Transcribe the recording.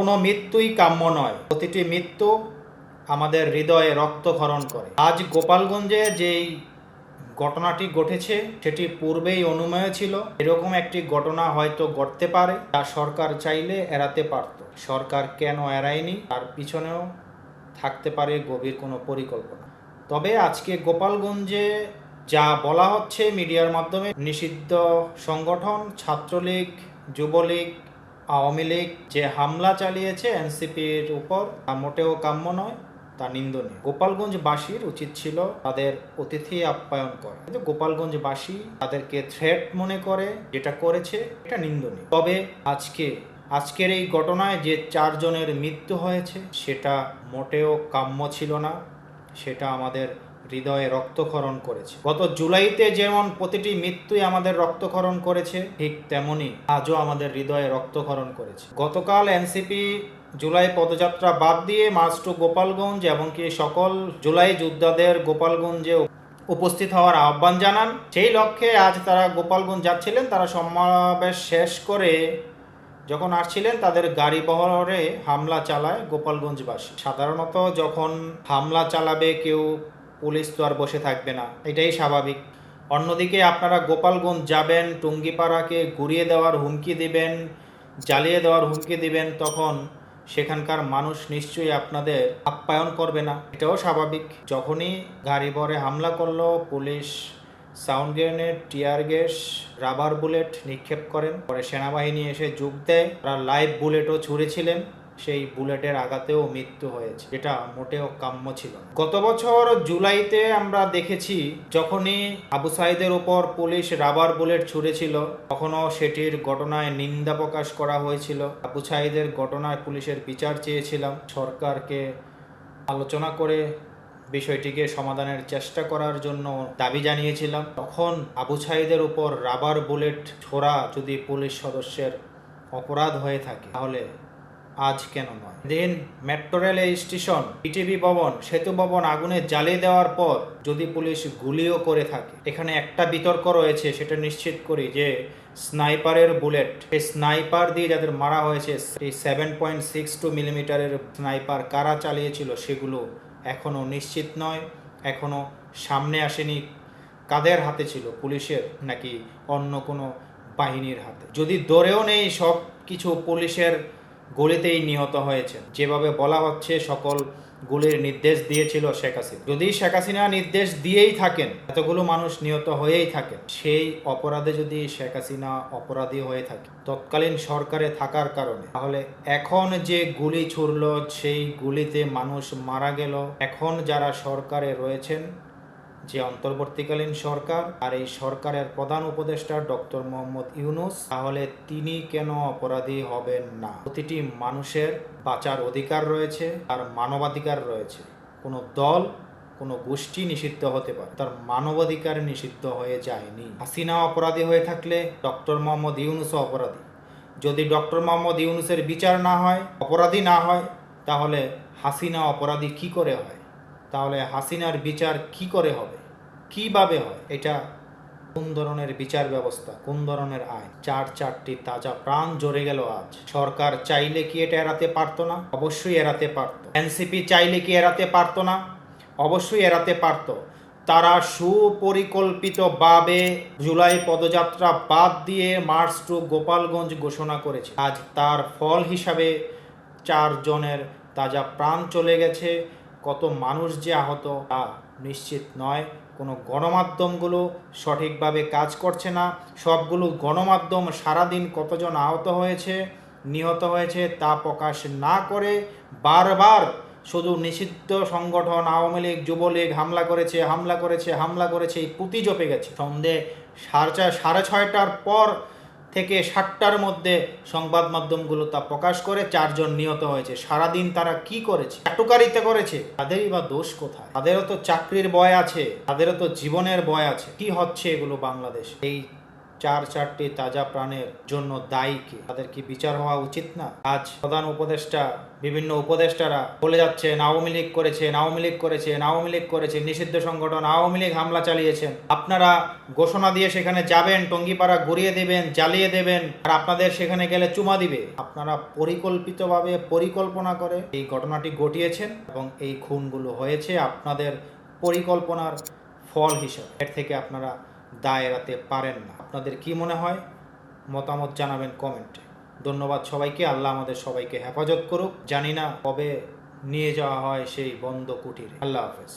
কোনো মৃত্যুই কাম্য নয়। প্রতিটি মৃত্যু আমাদের হৃদয়ে রক্তক্ষরণ করে। আজ গোপালগঞ্জে যেই ঘটনাটি ঘটেছে, সেটি পূর্বেই অনুমেয় ছিল। এরকম একটি ঘটনা হয়তো ঘটতে পারে তা সরকার চাইলে এড়াতে পারত। সরকার কেন এড়ায়নি, তার পিছনেও থাকতে পারে গভীর কোনো পরিকল্পনা। তবে আজকে গোপালগঞ্জে যা বলা হচ্ছে মিডিয়ার মাধ্যমে, নিষিদ্ধ সংগঠন, ছাত্রলীগ, যুবলীগ আওয়ামী লীগ যে হামলা চালিয়েছে এনসিপির উপর, তা মোটেও কাম্য নয়, তা নিন্দনীয়। গোপালগঞ্জবাসীর উচিত ছিল তাদের অতিথি আপ্যায়ন করা। কিন্তু গোপালগঞ্জবাসী তাদেরকে থ্রেট মনে করে, যেটা করেছে, এটা নিন্দনীয়। তবে আজকে, আজকের এই ঘটনায় যে চারজনের মৃত্যু হয়েছে, সেটা মোটেও কাম্য ছিল না। সেটা আমাদের হৃদয়ে রক্তক্ষরণ করেছে। গত জুলাইতে যেমন প্রতিটি মৃত্যুই আমাদের রক্তক্ষরণ করেছে, ঠিক তেমনি আজও আমাদের হৃদয়ে রক্তক্ষরণ করেছে। গতকাল এনসিপি জুলাই পদযাত্রা বাদ দিয়ে মার্চ টু গোপালগঞ্জ এমনকি সকল জুলাই যোদ্ধাদের গোপালগঞ্জে উপস্থিত হওয়ার আহ্বান জানান। সেই লক্ষ্যে আজ তারা গোপালগঞ্জ যাচ্ছিলেন, তারা সমাবেশ শেষ করে যখন আসছিলেন, তাদের গাড়ি বহরে হামলা চালায় গোপালগঞ্জবাসী। সাধারণত যখন হামলা চালাবে, কেউ পুলিশ তো আর বসে থাকবে না। এটাই স্বাভাবিক। অন্যদিকে আপনারা গোপালগঞ্জ যাবেন, টুঙ্গিপাড়াকে ঘুরিয়ে দেওয়ার হুমকি দিবেন, জ্বালিয়ে দেওয়ার হুমকি দিবেন, তখন সেখানকার মানুষ নিশ্চয়ই আপনাদের আপ্যায়ন করবে না। এটাও স্বাভাবিক। যখনই গাড়ি ভরে হামলা করল, police sound grenade, tear gas, rubber bullet নিক্ষেপ করেন। পরে সেনাবাহিনী এসে যোগ দেয়। তারা লাইভ বুলেটও ছুঁড়েছিলেন। সেই বুলেটের আঘাতেও মৃত্যু হয়েছে, যেটা মোটেও কাম্য ছিল গত বছর জুলাইতে আমরা দেখেছি, যখনই আবু সাইদের উপর পুলিশ রাবার বুলেট ছুঁড়েছিল, তখনও সেটির ঘটনায় নিন্দা প্রকাশ করা হয়েছিল। আবু সাইদের ঘটনায় পুলিশের বিচার চেয়েছিলাম। সরকারকে আলোচনা করে বিষয়টিকে সমাধানের চেষ্টা করার জন্য দাবি জানিয়েছিলাম। তখন আবু সাইদের উপর রাবার বুলেট ছোড়া যদি পুলিশ সদস্যের অপরাধ হয়ে থাকে, তাহলে আজ কেন নয়? দিন মেট্রো রেল স্টেশন পিটিভি ভবন, সেতু ভবন আগুনে জ্বালিয়ে দেওয়ার পর যদি পুলিশ গুলিও করে থাকে, এখানে একটা বিতর্ক রয়েছে, সেটা নিশ্চিত করি যে স্নাইপারের বুলেট এই স্নাইপার দিয়ে যাদের মারা হয়েছে, এই সেভেন পয়েন্ট সিক্স টু মিলিমিটারের স্নাইপার কারা চালিয়েছিল, সেগুলো এখনও নিশ্চিত নয় এখনও সামনে আসেনি কাদের হাতে ছিল, পুলিশের নাকি অন্য কোনো বাহিনীর হাতে? যদি দৌড়েও নেই সব কিছু পুলিশের গলিতেই নিহত হয়েছে যেভাবে বলা হচ্ছে, সকল গুলির নির্দেশ দিয়েছিল শেখ হাসিনা। যদি শেখ হাসিনা নির্দেশ দিয়েই থাকেন, এতগুলো মানুষ নিহত হয়েই থাকে সেই অপরাধে যদি শেখ হাসিনা অপরাধী হয়ে থাকে, তৎকালীন সরকারে থাকার কারণে, তাহলে এখন যে গুলি ছুড়ল, সেই গুলিতে মানুষ মারা গেল। এখন যারা সরকারে রয়েছেন যে অন্তর্বর্তীকালীন সরকার আর এই সরকারের প্রধান উপদেষ্টা ডক্টর মোহাম্মদ ইউনুস, তাহলে তিনি কেন অপরাধী হবেন না? প্রতিটি মানুষের বাঁচার অধিকার রয়েছে আর মানবাধিকার রয়েছে। কোনো দল, কোনো গোষ্ঠী নিষিদ্ধ হতে পারে, তার মানবাধিকার নিষিদ্ধ হয়ে যায়নি। হাসিনা অপরাধী হয়ে থাকলে ডক্টর মোহাম্মদ ইউনুসও অপরাধী। যদি ডক্টর মোহাম্মদ ইউনুসের বিচার না হয়, অপরাধী না হয়, তাহলে হাসিনা অপরাধী কি করে হয়? তাহলে হাসিনার বিচার কি করে হবে? কীভাবে হয়? এটা কোন ধরনের বিচার ব্যবস্থা? কোন ধরনের আইন? চার চারটি তাজা প্রাণ জড়ে গেল আজ। সরকার চাইলে কি এটা এড়াতে পারতো না? অবশ্যই এড়াতে পারতো। এনসিপি চাইলে কি এড়াতে পারতো না? অবশ্যই এড়াতে পারতো। তারা সুপরিকল্পিতভাবে জুলাই পদযাত্রা বাদ দিয়ে মার্চ টু গোপালগঞ্জ ঘোষণা করেছে। আজ তার ফল হিসাবে চারজনের তাজা প্রাণ চলে গেছে। কত মানুষ যে আহত তা নিশ্চিত নয়। কোনো গণমাধ্যমগুলো সঠিকভাবে কাজ করছে না। সবগুলো গণমাধ্যম সারাদিন কতজন আহত হয়েছে, নিহত হয়েছে তা প্রকাশ না করে বারবার শুধু নিষিদ্ধ সংগঠন, আওয়ামী লীগ, যুবলীগ হামলা করেছে হামলা করেছে হামলা করেছে, এই পুঁতি জপে গেছে। সন্ধে সাড়ে সাড়ে ছয়টার পর থেকে সাতটার মধ্যে সংবাদ মাধ্যমগুলো তা প্রকাশ করে চারজন নিহত হয়েছে। সারাদিন তারা কি করেছে? চাটুকারিতে করেছে? তাদেরই বা দোষ কোথায়? তাদেরও তো চাকরির বয় আছে, তাদেরও তো জীবনের বয় আছে। কি হচ্ছে এগুলো বাংলাদেশ? এই চার চারটি তাজা প্রাণের জন্য দায়ী কে? তাদের কি বিচার হওয়া উচিত না? আজ প্রধান উপদেষ্টা, বিভিন্ন উপদেষ্টারা বলে যাচ্ছেন, আওয়ামী লীগ করেছে, আওয়ামী লীগ করেছে, আওয়ামী লীগ করেছে, নিষিদ্ধ সংগঠন, আওয়ামী লীগ হামলা চালিয়েছেন। আপনারা ঘোষণা দিয়ে সেখানে যাবেন, টঙ্গিপাড়া ঘুরিয়ে দেবেন, জ্বালিয়ে দেবেন, আর আপনাদের সেখানে গেলে চুমা দিবে। আপনারা পরিকল্পিতভাবে পরিকল্পনা করে এই ঘটনাটি ঘটিয়েছেন এবং এই খুনগুলো হয়েছে আপনাদের পরিকল্পনার ফল হিসাবে। এর থেকে আপনারা দায় এড়াতে পারেন না। আপনাদের কি মনে হয়? মতামত জানাবেন কমেন্টে। ধন্যবাদ সবাইকে। আল্লাহ আমাদের সবাইকে হেফাজত করুক। জানি না কবে নিয়ে যাওয়া হয় সেই বন্ধ কুটির। আল্লাহ হাফেজ।